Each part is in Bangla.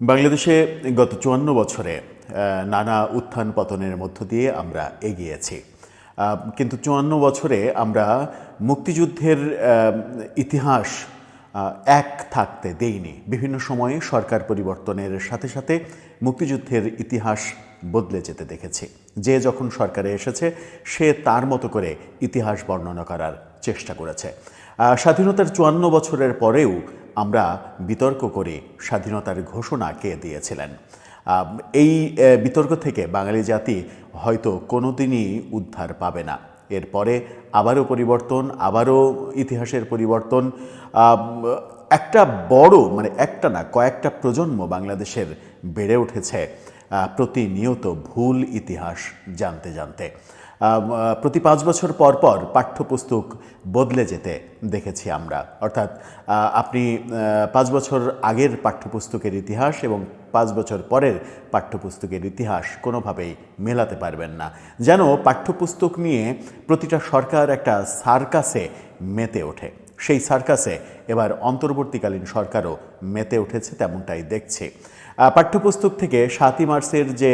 বাংলাদেশে গত চুয়ান্ন বছরে নানা উত্থান পতনের মধ্য দিয়ে আমরা এগিয়েছি। কিন্তু চুয়ান্ন বছরে আমরা মুক্তিযুদ্ধের ইতিহাস এক থাকতে দেইনি। বিভিন্ন সময়ে সরকার পরিবর্তনের সাথে সাথে মুক্তিযুদ্ধের ইতিহাস বদলে যেতে দেখেছি। যে যখন সরকারে এসেছে, সে তার মতো করে ইতিহাস বর্ণনা করার চেষ্টা করেছে। স্বাধীনতার চুয়ান্ন বছরের পরেও আমরা বিতর্ক করে স্বাধীনতার ঘোষণা কে দিয়েছিলেন। এই বিতর্ক থেকে বাঙালি জাতি হয়তো কোনোদিনই উদ্ধার পাবে না। এরপরে আবারও পরিবর্তন, আবারও ইতিহাসের পরিবর্তন একটা বড় মানে একটা না, কয়েকটা প্রজন্ম বাংলাদেশের বেড়ে উঠেছে প্রতিনিয়ত ভুল ইতিহাস জানতে জানতে। প্রতি পাঁচ বছর পর পর পাঠ্যপুস্তক বদলে যেতে দেখেছি আমরা। অর্থাৎ আপনি পাঁচ বছর আগের পাঠ্যপুস্তকের ইতিহাস এবং পাঁচ বছর পরের পাঠ্যপুস্তকের ইতিহাস কোনোভাবেই মেলাতে পারবেন না। যেন পাঠ্যপুস্তক নিয়ে প্রতিটা সরকার একটা সার্কাসে মেতে ওঠে। সেই সার্কাসে এবার অন্তর্বর্তীকালীন সরকারও মেতে উঠেছে, তেমনটাই দেখছি। পাঠ্যপুস্তক থেকে সাতই মার্চের যে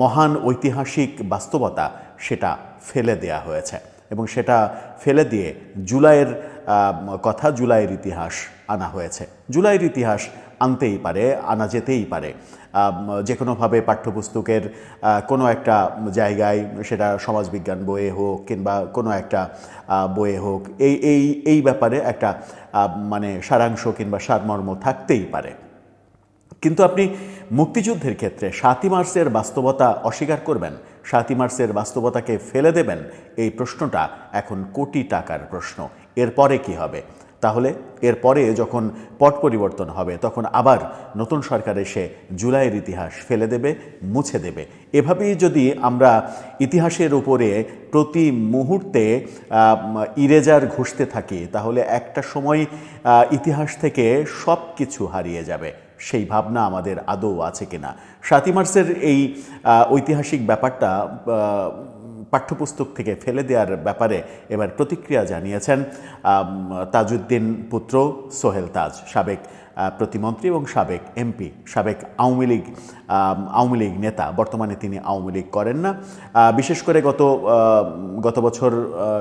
মহান ঐতিহাসিক বাস্তবতা, সেটা ফেলে দেয়া হয়েছে। এবং সেটা ফেলে দিয়ে জুলাইয়ের কথা জুলাইয়ের ইতিহাস আনা হয়েছে। জুলাইয়ের ইতিহাস আনতেই পারে, আনা যেতেই পারে। যে কোনোভাবে পাঠ্যপুস্তকের কোনো একটা জায়গায় সেটা সমাজবিজ্ঞান বইয়ে হোক কিংবা কোনো একটা বইয়ে হোক, এই এই এই ব্যাপারে একটা মানে সারাংশ কিংবা সারমর্ম থাকতেই পারে। কিন্তু আপনি মুক্তিযুদ্ধের ক্ষেত্রে সাতই মার্চের বাস্তবতা অস্বীকার করবেন। সাতই মার্চের বাস্তবতাকে ফেলে দেবেন এই প্রশ্নটা এখন কোটি টাকার প্রশ্ন। এরপরে কি হবে? তাহলে এরপরে যখন পট পরিবর্তন হবে, তখন আবার নতুন সরকার এসে জুলাইয়ের ইতিহাস ফেলে দেবে, মুছে দেবে। এভাবেই যদি আমরা ইতিহাসের উপরে প্রতি মুহূর্তে ইরেজার ঘুষতে থাকি, তাহলে একটা সময় ইতিহাস থেকে সব কিছু হারিয়ে যাবে। সেই ভাবনা আমাদের আদৌ আছে কিনা? সাতই মার্চের এই ঐতিহাসিক ব্যাপারটা পাঠ্যপুস্তক থেকে ফেলে দেওয়ার ব্যাপারে এবার প্রতিক্রিয়া জানিয়েছেন তাজউদ্দিন পুত্র সোহেল তাজ সাবেক প্রতিমন্ত্রী এবং সাবেক এমপি, সাবেক আওয়ামী লীগ আওয়ামী লীগ নেতা। বর্তমানে তিনি আওয়ামী লীগ করেন না। বিশেষ করে গত গত বছর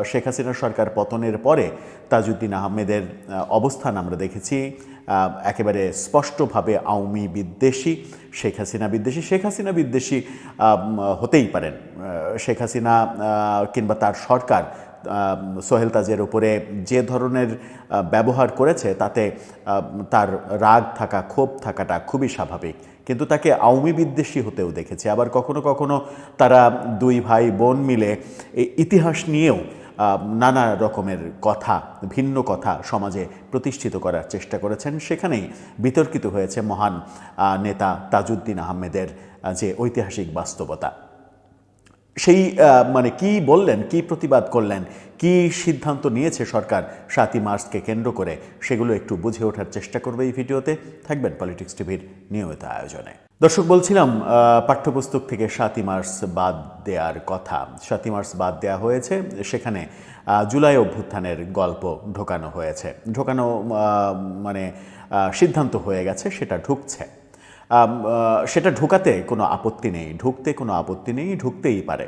শেখ হাসিনা সরকার পতনের পরে তাজউদ্দিন আহমেদের অবস্থান আমরা দেখেছি। একেবারে স্পষ্টভাবে আওয়ামী বিদ্বেষী, শেখ হাসিনা বিদ্বেষী। শেখ হাসিনা বিদ্বেষী হতেই পারেন। শেখ হাসিনা কিংবা তার সরকার সোহেল তাজের উপরে যে ধরনের ব্যবহার করেছে তাতে তার রাগ থাকা, ক্ষোভ থাকাটা খুবই স্বাভাবিক। কিন্তু তাকে আওয়ামী বিদ্বেষী হতেও দেখেছে। আবার কখনো কখনো তারা দুই ভাই বোন মিলে ইতিহাস নিয়েও নানা রকমের কথা, ভিন্ন কথা সমাজে প্রতিষ্ঠিত করার চেষ্টা করেছেন। সেখানেই বিতর্কিত হয়েছে মহান নেতা তাজউদ্দিন আহমেদের যে ঐতিহাসিক বাস্তবতা। সেই মানে কি বললেন, কি প্রতিবাদ করলেন, কি সিদ্ধান্ত নিয়েছে সরকার সাতই মার্চকে কেন্দ্র করে, সেগুলো একটু বুঝে ওঠার চেষ্টা করবে এই ভিডিওতে। থাকবেন পলিটিক্স টিভির নিয়মিত আয়োজনে। দর্শক, বলছিলাম পাঠ্যপুস্তক থেকে সাতই মার্চ বাদ দেওয়ার কথা। সাতই মার্চ বাদ দেওয়া হয়েছে, সেখানে জুলাই অভ্যুত্থানের গল্প ঢোকানো হয়েছে। ঢোকানো মানে সিদ্ধান্ত হয়ে গেছে, সেটা ঢুকছে। সেটা ঢোকাতে কোনো আপত্তি নেই, ঢুকতে কোনো আপত্তি নেই, ঢুকতেই পারে।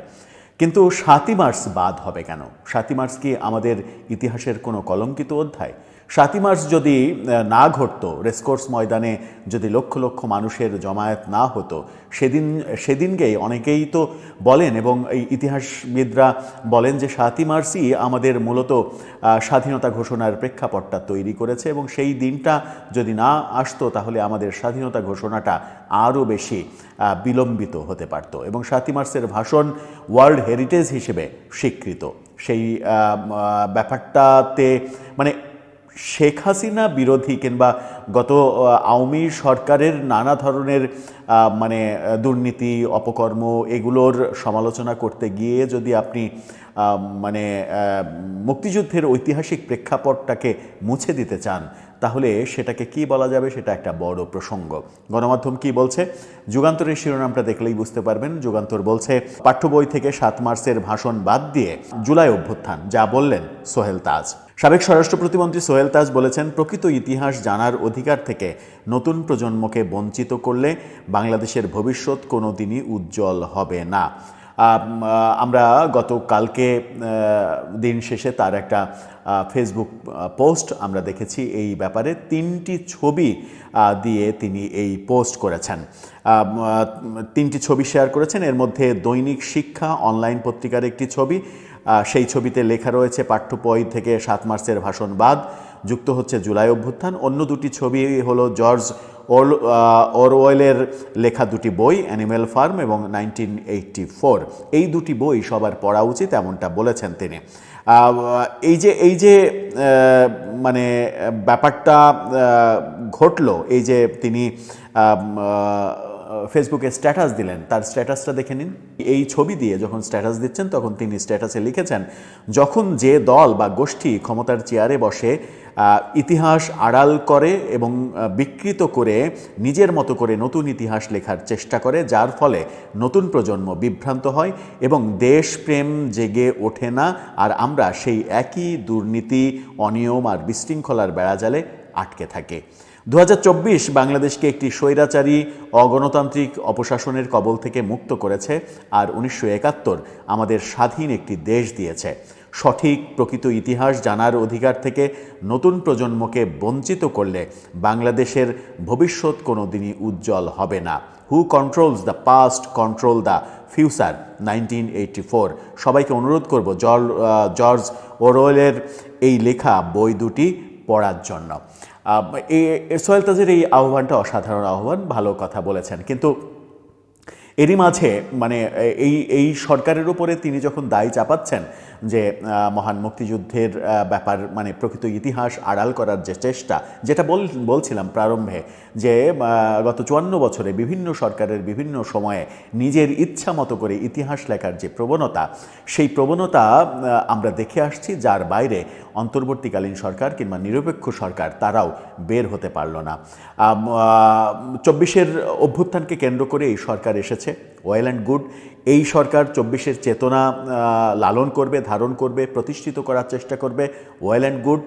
কিন্তু সাতই মার্চ বাদ হবে কেন? সাতই মার্চ কি আমাদের ইতিহাসের কোনো কলঙ্কিত অধ্যায়? সাতই মার্চ যদি না ঘটত, রেসকোর্স ময়দানে যদি লক্ষ লক্ষ মানুষের জমায়েত না হতো, সেদিন, সেদিনকেই অনেকেই তো বলেন এবং এই ইতিহাসবিদরা বলেন যে সাতই মার্চই আমাদের মূলত স্বাধীনতা ঘোষণার প্রেক্ষাপটটা তৈরি করেছে এবং সেই দিনটা যদি না আসতো, তাহলে আমাদের স্বাধীনতা ঘোষণাটা আরও বেশি বিলম্বিত হতে পারত এবং সাতই মার্চের ভাষণ ওয়ার্ল্ড হেরিটেজ হিসেবে স্বীকৃত। সেই ব্যাপারটাতে মানে শেখ হাসিনা বিরোধী কিংবা গত আওয়ামী সরকারের নানা ধরনের মানে দুর্নীতি, অপকর্ম এগুলোর সমালোচনা করতে গিয়ে যদি আপনি মানে মুক্তিযুদ্ধের ঐতিহাসিক প্রেক্ষাপটটাকে মুছে দিতে চান, তাহলে সেটাকে কি বলা যাবে? সেটা একটা বড় প্রসঙ্গ। গণমাধ্যম কি বলছে? যুগান্তরের শিরোনামটা দেখলেই বুঝতে পারবেন। যুগান্তর বলছে, পাঠ্য বই থেকে সাত মার্চের ভাষণ বাদ দিয়ে জুলাই অভ্যুত্থান, যা বললেন সোহেল তাজ। সাবেক স্বরাষ্ট্র প্রতিমন্ত্রী সোহেল তাজ বলেছেন, প্রকৃত ইতিহাস জানার অধিকার থেকে নতুন প্রজন্মকে বঞ্চিত করলে বাংলাদেশের ভবিষ্যৎ কোনো দিনই উজ্জ্বল হবে না। আমরা গতকালকে দিন শেষে তার একটা ফেসবুক পোস্ট আমরা দেখেছি। এই ব্যাপারে তিনটি ছবি দিয়ে তিনি এই পোস্ট করেছেন। তিনটি ছবি শেয়ার করেছেন। এর মধ্যে দৈনিক শিক্ষা, অনলাইন পত্রিকার একটি ছবি সেই ছবিতে লেখা রয়েছে পাঠ্য বই থেকে সাত মার্চের ভাষণ বাদ, যুক্ত হচ্ছে জুলাই অভ্যুত্থান। অন্য দুটি ছবি হলো জর্জ অল অরওয়েলের লেখা দুটি বই, অ্যানিম্যাল ফার্ম এবং নাইনটিন ফোর। এই দুটি বই সবার পড়া উচিত এমনটা বলেছেন তিনি। এই যে এই যে মানে ব্যাপারটা ঘটলো, এই যে তিনি ফেসবুকে স্ট্যাটাস দিলেন, তার স্ট্যাটাসটা দেখে নিন। এই ছবি দিয়ে যখন স্ট্যাটাস দিচ্ছেন, তখন তিনি স্ট্যাটাসে লিখেছেন, যখন যে দল বা গোষ্ঠী ক্ষমতার চেয়ারে বসে ইতিহাস আড়াল করে এবং বিকৃত করে নিজের মতো করে নতুন ইতিহাস লেখার চেষ্টা করে, যার ফলে নতুন প্রজন্ম বিভ্রান্ত হয় এবং দেশপ্রেম জেগে ওঠে না, আর আমরা সেই একই দুর্নীতি, অনিয়ম আর বিশৃঙ্খলার বেড়াজালে আটকে থাকে। দু হাজার চব্বিশ বাংলাদেশকে একটি স্বৈরাচারী, অগণতান্ত্রিক অপশাসনের কবল থেকে মুক্ত করেছে আর উনিশশো একাত্তর আমাদের স্বাধীন একটি দেশ দিয়েছে। সঠিক প্রকৃত ইতিহাস জানার অধিকার থেকে নতুন প্রজন্মকে বঞ্চিত করলে বাংলাদেশের ভবিষ্যৎ কোনো দিনই উজ্জ্বল হবে না। Who controls the past control the future nineteen সবাইকে অনুরোধ করব জর্জ ওরওয়েলের এই লেখা, বই দুটি পড়ার জন্য। সোহেল তাজির এই আহ্বানটা অসাধারণ আহ্বান, ভালো কথা বলেছেন। কিন্তু এরই মাঝে মানে এই এই সরকারের উপরে তিনি যখন দায় চাপাচ্ছেন যে মহান মুক্তিযুদ্ধের ব্যাপার মানে প্রকৃত ইতিহাস আড়াল করার যে চেষ্টা, যেটা বল, বলছিলাম প্রারম্ভে যে গত চুয়ান্ন বছরে বিভিন্ন সরকারের বিভিন্ন সময়ে নিজের ইচ্ছা মতো করে ইতিহাস লেখার যে প্রবণতা, সেই প্রবণতা আমরা দেখে আসছি যার বাইরে অন্তর্বর্তীকালীন সরকার কিংবা নিরপেক্ষ সরকার তারাও বের হতে পারল না। চব্বিশের অভ্যুত্থানকে কেন্দ্র করে এই সরকার এসেছে। Well and good. এই সরকার চব্বিশের চেতনা লালন করবে, ধারণ করবে, প্রতিষ্ঠিত করার চেষ্টা করবে। Well and good.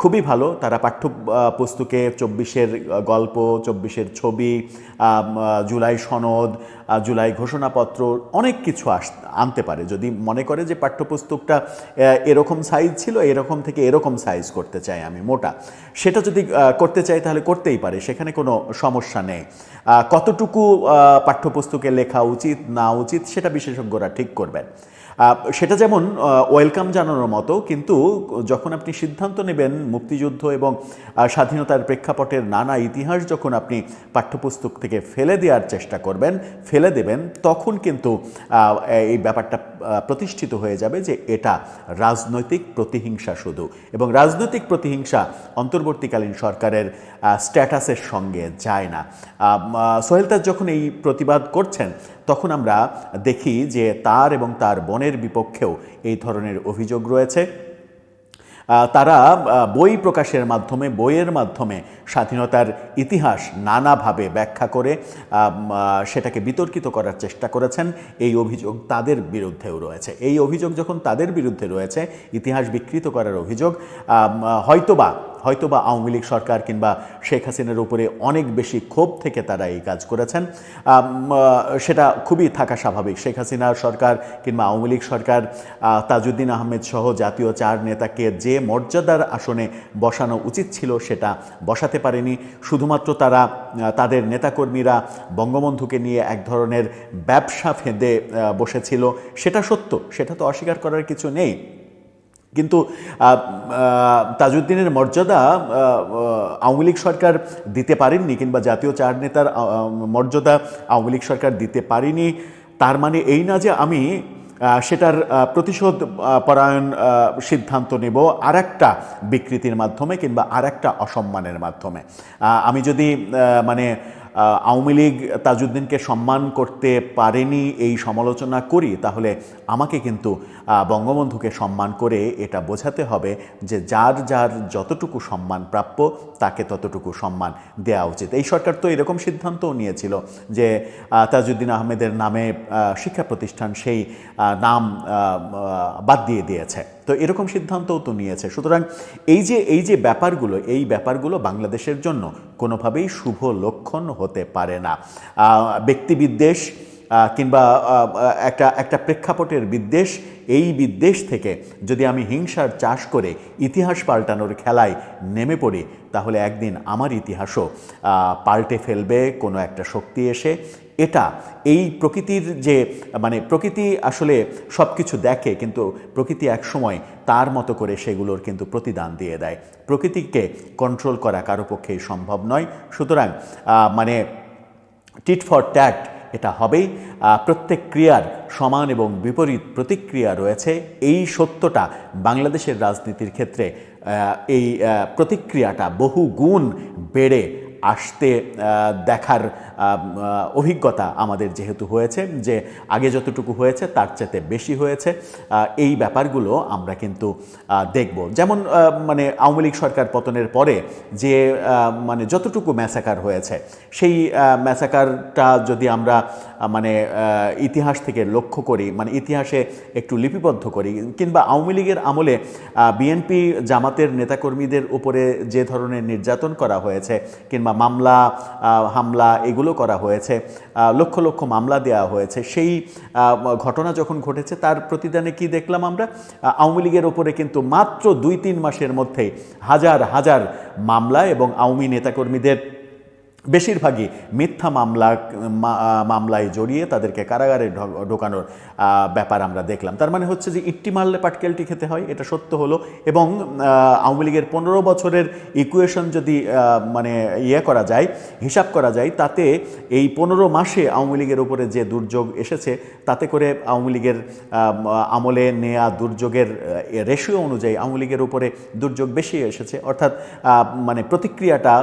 খুবই ভালো। তারা পাঠ্য পুস্তকে চব্বিশের গল্প, চব্বিশের ছবি জুলাই সনদ জুলাই ঘোষণাপত্র অনেক কিছু আস, আনতে পারে। যদি মনে করে যে পাঠ্যপুস্তকটা এরকম সাইজ ছিল, এরকম থেকে এরকম সাইজ করতে চাই আমি, মোটা। সেটা যদি করতে চাই তাহলে করতেই পারে, সেখানে কোনো সমস্যা নেই। কতটুকু পাঠ্যপুস্তকে লেখা উচিত, না উচিত, সেটা বিশেষজ্ঞরা ঠিক করবেন। সেটা যেমন ওয়েলকাম জানানোর মতো, কিন্তু যখন আপনি সিদ্ধান্ত নেবেন মুক্তিযুদ্ধ এবং স্বাধীনতার প্রেক্ষাপটের নানা ইতিহাস যখন আপনি পাঠ্যপুস্তক থেকে ফেলে দেওয়ার চেষ্টা করবেন, ফেলে দেবেন, তখন কিন্তু এই ব্যাপারটা প্রতিষ্ঠিত হয়ে যাবে যে এটা রাজনৈতিক প্রতিহিংসা শুধু। এবং রাজনৈতিক প্রতিহিংসা অন্তর্বর্তীকালীন সরকারের স্ট্যাটাসের সঙ্গে যায় না। আহ, সোহেল তাজ যখন এই প্রতিবাদ করছেন তখন আমরা দেখি যে তার এবং তার বনের বিপক্ষেও এই ধরনের অভিযোগ রয়েছে। তারা বই প্রকাশের মাধ্যমে, বইয়ের মাধ্যমে স্বাধীনতার ইতিহাস নানাভাবে ব্যাখ্যা করে সেটাকে বিতর্কিত করার চেষ্টা করেছেন। এই অভিযোগ তাদের বিরুদ্ধেও রয়েছে। এই অভিযোগ যখন তাদের বিরুদ্ধে রয়েছে, ইতিহাস বিকৃত করার অভিযোগ হয়তোবা হয়তোবা আওয়ামী লীগ সরকার কিংবা শেখ হাসিনার উপরে অনেক বেশি ক্ষোভ থেকে তারা এই কাজ করেছেন। সেটা খুবই থাকা স্বাভাবিক। শেখ হাসিনার সরকার কিংবা আওয়ামী লীগ সরকার তাজউদ্দিন আহমেদ সহ জাতীয় চার নেতাকে যে মর্যাদার আসনে বসানো উচিত ছিল সেটা বসাতে পারেনি। শুধুমাত্র তারা তাদের নেতাকর্মীরা বঙ্গবন্ধুকে নিয়ে এক ধরনের ব্যবসা ফেঁদে বসেছিল। সেটা সত্য, সেটা তো অস্বীকার করার কিছু নেই। কিন্তু তাজউদ্দিনের মর্যাদা আওয়ামী লীগ সরকার দিতে পারেননি কিংবা জাতীয় চার নেতার মর্যাদা আওয়ামী লীগ সরকার দিতে পারেনি। তার মানে এই না যে আমি সেটার প্রতিশোধ পরায়ণ সিদ্ধান্ত নেব আর একটা বিকৃতির মাধ্যমে কিংবা আর একটা অসম্মানের মাধ্যমে। আমি যদি মানে আওয়ামী লীগ তাজউদ্দিনকে সম্মান করতে পারেনি এই সমালোচনা করি, তাহলে আমাকে কিন্তু বঙ্গবন্ধুকে সম্মান করে এটা বোঝাতে হবে যে যার যার যতটুকু সম্মান প্রাপ্য, তাকে ততটুকু সম্মান দেওয়া উচিত। এই সরকার তো এরকম সিদ্ধান্তও নিয়েছিল যে তাজউদ্দিন আহমেদের নামে শিক্ষা প্রতিষ্ঠান সেই নাম বাদ দিয়ে দিয়েছে। তো এরকম সিদ্ধান্তও তো নিয়েছে। সুতরাং এই যে এই যে ব্যাপারগুলো, এই ব্যাপারগুলো বাংলাদেশের জন্য কোনোভাবেই শুভ লক্ষণ হতে পারে না। ব্যক্তিবিদ্বেষ কিংবা একটা একটা প্রেক্ষাপটের বিদ্বেষ, এই বিদ্বেষ থেকে যদি আমি হিংসার চাষ করে ইতিহাস পাল্টানোর খেলায় নেমে পড়ি, তাহলে একদিন আমার ইতিহাসও পাল্টে ফেলবে, কোনো একটা শক্তি এসে এটা এই প্রকৃতির যে মানে প্রকৃতি আসলে সব কিছু দেখে, কিন্তু প্রকৃতি এক সময় তার মতো করে সেগুলোর কিন্তু প্রতিদান দিয়ে দেয়। প্রকৃতিকে কন্ট্রোল করা কারও পক্ষেই সম্ভব নয়। সুতরাং মানে টিট ফর ট্যাট এটা হবেই। প্রত্যেক ক্রিয়ার সমান এবং বিপরীত প্রতিক্রিয়া রয়েছে। এই সত্যটা বাংলাদেশের রাজনীতির ক্ষেত্রে এই প্রতিক্রিয়াটা বহু গুণ বেড়ে আসতে দেখার অভিজ্ঞতা আমাদের যেহেতু হয়েছে, যে আগে যতটুকু হয়েছে তার চেয়ে বেশি হয়েছে এই ব্যাপারগুলো আমরা কিন্তু দেখব। যেমন মানে আওয়ামী লীগ সরকার পতনের পরে যে মানে যতটুকু ম্যাসাকার হয়েছে, সেই ম্যাসাকারটা যদি আমরা মানে ইতিহাস থেকে লক্ষ্য করি মানে ইতিহাসে একটু লিপিবদ্ধ করি, কিংবা আওয়ামী লীগের আমলে বিএনপি জামাতের নেতাকর্মীদের উপরে যে ধরনের নির্যাতন করা হয়েছে, কিংবা মামলা হামলা, এগুলো করা হয়েছে লক্ষ লক্ষ মামলা দেওয়া হয়েছে, সেই ঘটনা যখন ঘটেছে, তার প্রতিদানে কি দেখলাম আমরা? আওয়ামী লীগের ওপরে কিন্তু মাত্র দুই তিন মাসের মধ্যে হাজার হাজার মামলা এবং আওয়ামী নেতাকর্মীদের বেশিরভাগই মিথ্যা মামলা মামলায় জড়িয়ে তাদেরকে কারাগারে ঢোকানোর ব্যাপার আমরা দেখলাম। তার মানে হচ্ছে যে ইট্টি মারলে পাটকেলটি খেতে হয়, এটা সত্য হলো এবং আওয়ামী লীগের পনেরো বছরের ইকুয়েশন যদি মানে ইয়ে করা যায়, হিসাব করা যায়, তাতে এই পনেরো মাসে আওয়ামী লীগের উপরে যে দুর্যোগ এসেছে, তাতে করে আওয়ামী লীগের আমলে নেয়া দুর্যোগের রেশিও অনুযায়ী আওয়ামী লীগের উপরে দুর্যোগ বেশি এসেছে। অর্থাৎ মানে প্রতিক্রিয়াটা